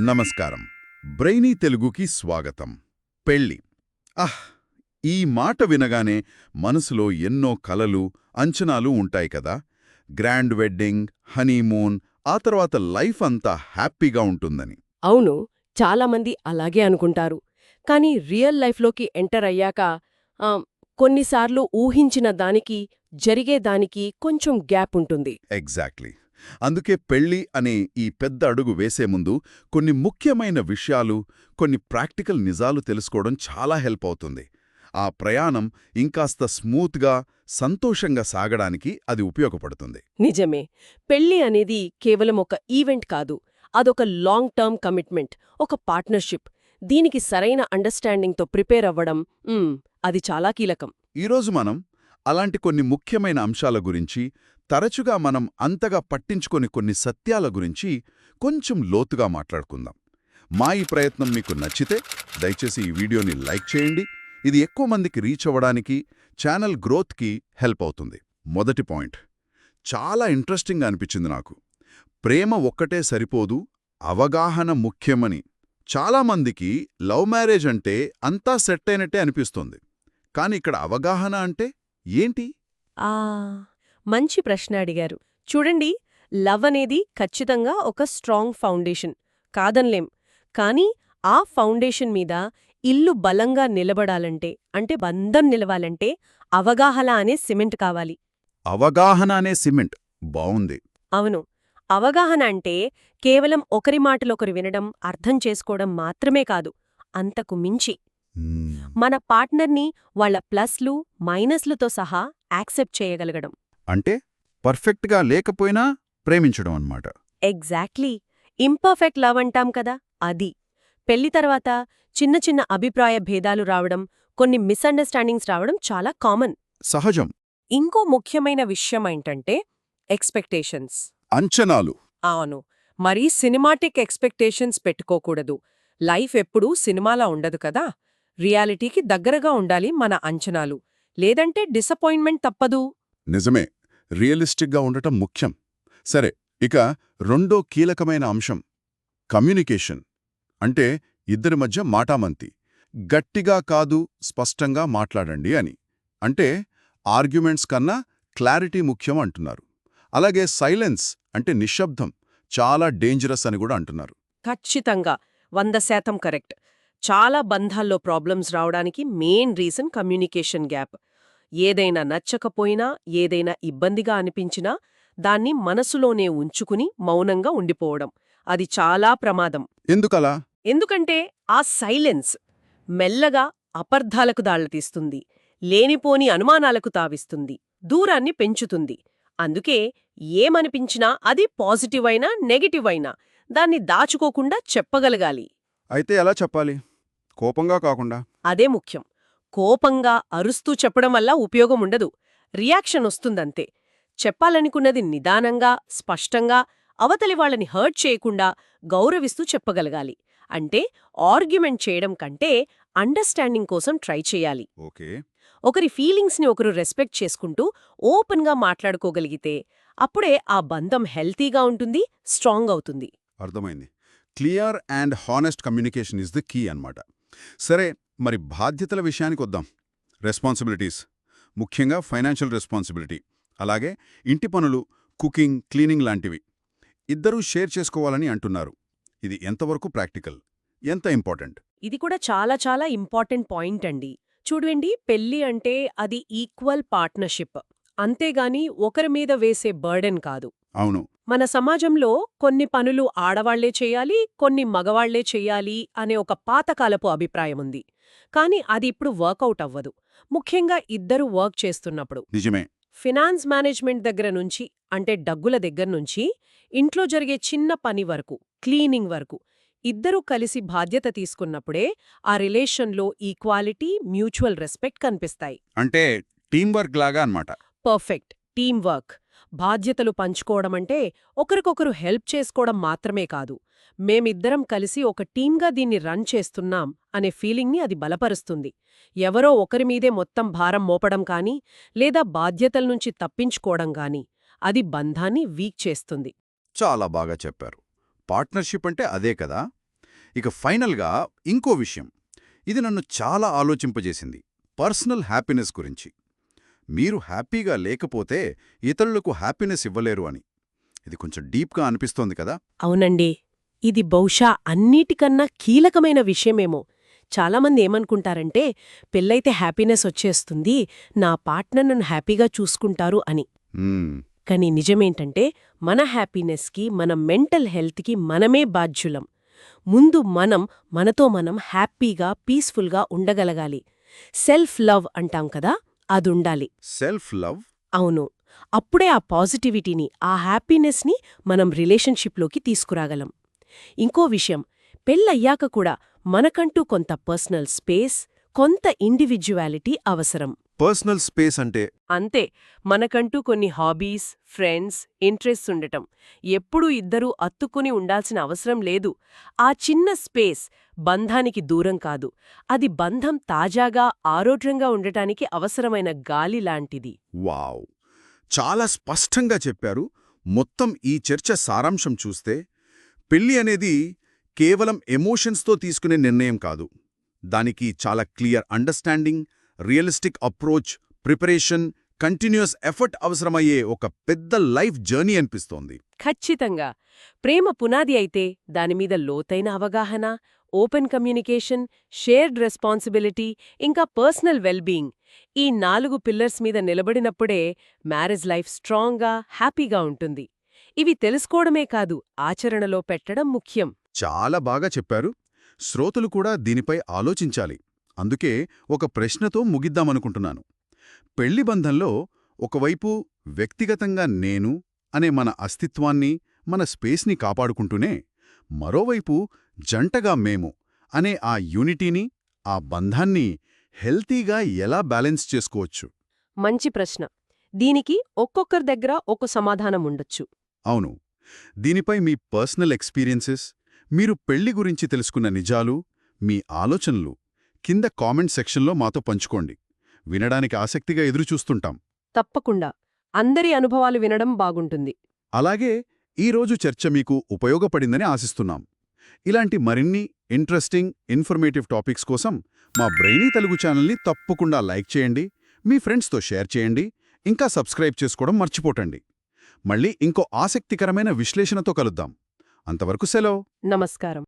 నమస్కారం. బ్రైనీ తెలుగుకి స్వాగతం. పెళ్ళి. ఆహ్ ఈ మాట వినగానే మనసులో ఎన్నో కలలు అంచనాలు ఉంటాయి కదా. గ్రాండ్ వెడ్డింగ్ హనీమూన్ ఆ తర్వాత లైఫ్ అంతా హ్యాపీగా ఉంటుందని. అవును. చాలామంది అలాగే అనుకుంటారు. కానీ రియల్ లైఫ్లోకి ఎంటర్ అయ్యాక కొన్నిసార్లు ఊహించిన దానికి జరిగే దానికి కొంచెం గ్యాప్ ఉంటుంది. ఎగ్జాక్ట్లీ. అందుకే పెళ్ళి అనే ఈ పెద్ద అడుగు వేసే ముందు కొన్ని ముఖ్యమైన విషయాలు కొన్ని ప్రాక్టికల్ నిజాలు తెలుసుకోవడం చాలా హెల్ప్ అవుతుంది. ఆ ప్రయాణం ఇంకాస్త స్మూత్గా సంతోషంగా సాగడానికి అది ఉపయోగపడుతుంది. నిజమే. పెళ్ళి అనేది కేవలం ఒక ఈవెంట్ కాదు. అదొక లాంగ్ టర్మ్ కమిట్మెంట్ ఒక పార్ట్నర్షిప్. దీనికి సరైన అండర్స్టాండింగ్తో ప్రిపేర్ అవ్వడం అది చాలా కీలకం. ఈరోజు మనం అలాంటి కొన్ని ముఖ్యమైన అంశాల గురించి తరచుగా మనం అంతగా పట్టించుకొని కొన్ని సత్యాల గురించి కొంచెం లోతుగా మాట్లాడుకుందాం. మా ఈ ప్రయత్నం మీకు నచ్చితే దయచేసి ఈ వీడియోని లైక్ చేయండి. ఇది ఎక్కువ మందికి రీచ్ అవ్వడానికి ఛానల్ గ్రోత్కి హెల్ప్ అవుతుంది. మొదటి పాయింట్. చాలా ఇంట్రెస్టింగ్గా అనిపించింది నాకు. ప్రేమ ఒక్కటే సరిపోదు అవగాహన ముఖ్యమని. చాలామందికి లవ్ మ్యారేజ్ అంటే అంతా సెట్ అయినట్టే అనిపిస్తుంది. కాని ఇక్కడ అవగాహన అంటే ఏంటి? ఆ మంచి ప్రశ్న అడిగారు. చూడండి లవ్ అనేది ఖచ్చితంగా ఒక స్ట్రాంగ్ ఫౌండేషన్ కాదన్లేం. కానీ ఆ ఫౌండేషన్ మీద ఇల్లు బలంగా నిలబడాలంటే అంటే బంధం నిలవాలంటే అవగాహన అనే సిమెంట్ కావాలి. అవగాహన అనే సిమెంట్. బావుంది. అవును. అవగాహన అంటే కేవలం ఒకరి మాటలొకరు వినడం అర్థం చేసుకోవడం మాత్రమే కాదు అంతకు మించి. మన పార్ట్నర్ని వాళ్ళ ప్లస్లు మైనస్లతో సహా యాక్సెప్ట్ చేయగలగడం. అంటే పర్ఫెక్ట్గా లేకపోయినా ప్రేమించడం అన్నమాట. ఎగ్జాక్ట్లీ. ఇంపర్ఫెక్ట్ లవ్ అంటాం కదా అది. పెళ్ళి తర్వాత చిన్న చిన్న అభిప్రాయ భేదాలు రావడం కొన్ని మిస్అండర్స్టాండింగ్స్ రావడం చాలా కామన్. సహజం. ఇంకో ముఖ్యమైన విషయం ఏంటంటే ఎక్స్పెక్టేషన్స్. అంచనాలు. అవును. మరీ సినిమాటిక్ ఎక్స్పెక్టేషన్స్ పెట్టుకోకూడదు. లైఫ్ ఎప్పుడూ సినిమాలా ఉండదు కదా. రియాలిటీకి దగ్గరగా ఉండాలి మన అంచనాలు. లేదంటే డిసప్పాయింట్మెంట్ తప్పదు. నిజమే రియలిస్టిక్గా ఉండటం ముఖ్యం. సరే ఇక రెండో కీలకమైన అంశం కమ్యూనికేషన్. అంటే ఇద్దరి మధ్య మాటామంతి గట్టిగా కాదు స్పష్టంగా మాట్లాడండి అని. అంటే ఆర్గ్యుమెంట్స్ కన్నా క్లారిటీ ముఖ్యం అంటున్నారు. అలాగే సైలెన్స్ అంటే నిశ్శబ్దం చాలా డేంజరస్ అని కూడా అంటున్నారు. ఖచ్చితంగా వంద శాతం కరెక్ట్. చాలా బంధాల్లో ప్రాబ్లమ్స్ రావడానికి మెయిన్ రీజన్ కమ్యూనికేషన్ గ్యాప్. ఏదైనా నచ్చకపోయినా ఏదైనా ఇబ్బందిగా అనిపించినా దాన్ని మనసులోనే ఉంచుకుని మౌనంగా ఉండిపోవడం. అది చాలా ప్రమాదం. ఎందుకలా? ఎందుకంటే ఆ సైలెన్స్ మెల్లగా అపర్ధాలకు దాళ్ళతీస్తుంది లేనిపోని అనుమానాలకు తావిస్తుంది. దూరాన్ని పెంచుతుంది. అందుకే ఏమనిపించినా అది పాజిటివ్ అయినా నెగటివ్ అయినా దాన్ని దాచుకోకుండా చెప్పగలగాలి. అయితే ఎలా చెప్పాలి? కోపంగా కాకుండా. అదే ముఖ్యం. కోపంగా అరుస్తూ చెప్పడం వల్ల ఉపయోగం ఉండదు రియాక్షన్ వస్తుందంతే. చెప్పాలనుకున్నది నిదానంగా స్పష్టంగా అవతలి వాళ్ళని హర్ట్ చేయకుండా గౌరవిస్తూ చెప్పగలగాలి. అంటే ఆర్గ్యుమెంట్ చేయడం కంటే అండర్స్టాండింగ్ కోసం ట్రై చేయాలి. ఓకే. ఒకరి ఫీలింగ్స్ని ఒకరు రెస్పెక్ట్ చేసుకుంటూ ఓపెన్గా మాట్లాడుకోగలిగితే అప్పుడే ఆ బంధం హెల్తీగా ఉంటుంది స్ట్రాంగ్ అవుతుంది. అర్థమైంది. Clear and honest communication is the key అన్నమాట. సరే మరి బాధ్యతల విషయానికి వద్దాం. రెస్పాన్సిబిలిటీస్ ముఖ్యంగా ఫైనాన్షియల్ రెస్పాన్సిబిలిటీ అలాగే ఇంటి పనులు కుకింగ్ క్లీనింగ్ లాంటివి. ఇద్దరూ షేర్ చేసుకోవాలని అంటున్నారు. ఇది ఎంతవరకు ప్రాక్టికల్? ఎంత ఇంపార్టెంట్? ఇది కూడా చాలా చాలా ఇంపార్టెంట్ పాయింట్ అండి. చూడండి పెళ్ళి అంటే అది ఈక్వల్ పార్ట్నర్షిప్. అంతేగాని ఒకరి మీద వేసే బర్డెన్ కాదు. అవును. మన సమాజంలో కొన్ని పనులు ఆడవాళ్ళే చేయాలి కొన్ని మగవాళ్ళే చెయ్యాలి అనే ఒక పాతకాలపు అభిప్రాయం ఉంది. కానీ అది ఇప్పుడు వర్కౌట్ అవ్వదు. ముఖ్యంగా ఇద్దరు వర్క్ చేస్తున్నప్పుడు. నిజమే. ఫినాన్స్ మేనేజ్మెంట్ దగ్గర నుంచి అంటే డగ్గుల దగ్గర నుంచి ఇంట్లో జరిగే చిన్న పని వరకు క్లీనింగ్ వరకు ఇద్దరూ కలిసి బాధ్యత తీసుకున్నప్పుడే ఆ రిలేషన్లో ఈక్వాలిటీ మ్యూచువల్ రెస్పెక్ట్ కనిపిస్తాయి. అంటే టీం వర్క్ లాగా అన్నమాట. పర్ఫెక్ట్. టీం వర్క్ బాధ్యతలు పంచుకోవడమంటే ఒకరికొకరు హెల్ప్ చేసుకోవడం మాత్రమే కాదు. మేమిద్దరం కలిసి ఒక టీంగా దీన్ని రన్ చేస్తున్నాం అనే ఫీలింగ్ని అది బలపరుస్తుంది. ఎవరో ఒకరి మీదే మొత్తం భారం మోపడం కానీ లేదా బాధ్యతల నుంచి తప్పించుకోవడం కానీ అది బంధాన్ని వీక్ చేస్తుంది. చాలా బాగా చెప్పారు. పార్ట్నర్షిప్ అంటే అదే కదా? ఇక ఫైనల్గా ఇంకో విషయం. ఇది నన్ను చాలా ఆలోచింపజేసింది. పర్సనల్ హ్యాపీనెస్ గురించి. మీరు హ్యాపీగా లేకపోతే ఇతరులకు హ్యాపీనెస్ ఇవ్వలేరు అని. ఇది కొంచెం డీప్గా అనిపిస్తోంది కదా? అవునండి. ఇది బహుశా అన్నిటికన్నా కీలకమైన విషయమేమో. చాలామంది ఏమనుకుంటారంటే పెళ్ళైతే హ్యాపీనెస్ వచ్చేస్తుంది నా పార్ట్నర్ నన్ను హ్యాపీగా చూసుకుంటారు అని. కానీ నిజమేంటంటే మన హ్యాపీనెస్కి మన మెంటల్ హెల్త్కి మనమే బాధ్యులం. ముందు మనం మనతో మనం హ్యాపీగా పీస్ఫుల్గా ఉండగలగాలి. సెల్ఫ్ లవ్ అంటాం కదా? అదుండాలి. Self love? అవును. అప్పుడే ఆ పాజిటివిటీని ఆ హ్యాపీనెస్ని మనం రిలేషన్షిప్లోకి తీసుకురాగలం. ఇంకో విషయం పెళ్ళయ్యాక కూడా మనకంటూ కొంత పర్సనల్ స్పేస్ కొంత ఇండివిడ్యువాలిటీ అవసరం. పర్సనల్ స్పేస్ అంటే? అంతే. మనకంటూ కొన్ని హాబీస్ ఫ్రెండ్స్ ఇంట్రెస్ట్స్ ఉండటం. ఎప్పుడూ ఇద్దరూ అత్తుకుని ఉండాల్సిన అవసరం లేదు. ఆ చిన్న స్పేస్ బంధానికి దూరం కాదు. అది బంధం తాజాగా ఆరోగ్యంగా ఉండటానికి అవసరమైన గాలి లాంటిది. వావ్! చాలా స్పష్టంగా చెప్పారు. మొత్తం ఈ చర్చ సారాంశం చూస్తే పెళ్ళి అనేది కేవలం ఎమోషన్స్తో తీసుకునే నిర్ణయం కాదు. దానికి చాలా clear understanding realistic approach preparation continuous effort అవసరమయ్యే ఒక పెద్ద లైఫ్ జర్నీ అనిపిస్తోంది. ఖచ్చితంగా. ప్రేమ పునాది అయితే దానిమీద లోతైన అవగాహన ఓపెన్ కమ్యూనికేషన్ షేర్డ్ రెస్పాన్సిబిలిటీ ఇంకా పర్సనల్ వెల్బీయింగ్. ఈ నాలుగు పిల్లర్స్ మీద నిలబడినప్పుడే మ్యారేజ్ లైఫ్ స్ట్రాంగ్గా హ్యాపీగా ఉంటుంది. ఇవి తెలుసుకోవడమే కాదు ఆచరణలో పెట్టడం ముఖ్యం. చాలా బాగా చెప్పారు. శ్రోతలు కూడా దీనిపై ఆలోచించాలి. అందుకే ఒక ప్రశ్నతో ముగిద్దామనుకుంటున్నాను. పెళ్ళి బంధంలో ఒకవైపు వ్యక్తిగతంగా నేను అనే మన అస్తిత్వాన్ని మన స్పేస్ని కాపాడుకుంటూనే మరోవైపు జంటగా మేము అనే ఆ యూనిటీని ఆ బంధాన్ని హెల్తీగా ఎలా బ్యాలెన్స్ చేసుకోవచ్చు? మంచి ప్రశ్న. దీనికి ఒక్కొక్కరి దగ్గర ఒక సమాధానం ఉండొచ్చు. అవును. దీనిపై మీ పర్సనల్ ఎక్స్పీరియన్సెస్ మీరు పెళ్ళి గురించి తెలుసుకున్న నిజాలు మీ ఆలోచనలు కింద కామెంట్ సెక్షన్లో మాతో పంచుకోండి. వినడానికి ఆసక్తిగా ఎదురుచూస్తుంటాం. తప్పకుండా. అందరి అనుభవాలు వినడం బాగుంటుంది. అలాగే ఈరోజు చర్చ మీకు ఉపయోగపడిందని ఆశిస్తున్నాం. ఇలాంటి మరిన్ని ఇంట్రెస్టింగ్ ఇన్ఫర్మేటివ్ టాపిక్స్ కోసం మా బ్రెయినీ తెలుగు ఛానల్ని తప్పకుండా లైక్ చేయండి మీ ఫ్రెండ్స్తో షేర్ చేయండి ఇంకా సబ్స్క్రైబ్ చేసుకోవడం మర్చిపోటండి మళ్ళీ ఇంకో ఆసక్తికరమైన విశ్లేషణతో కలుద్దాం. అంతవరకు సెలవు. నమస్కారం.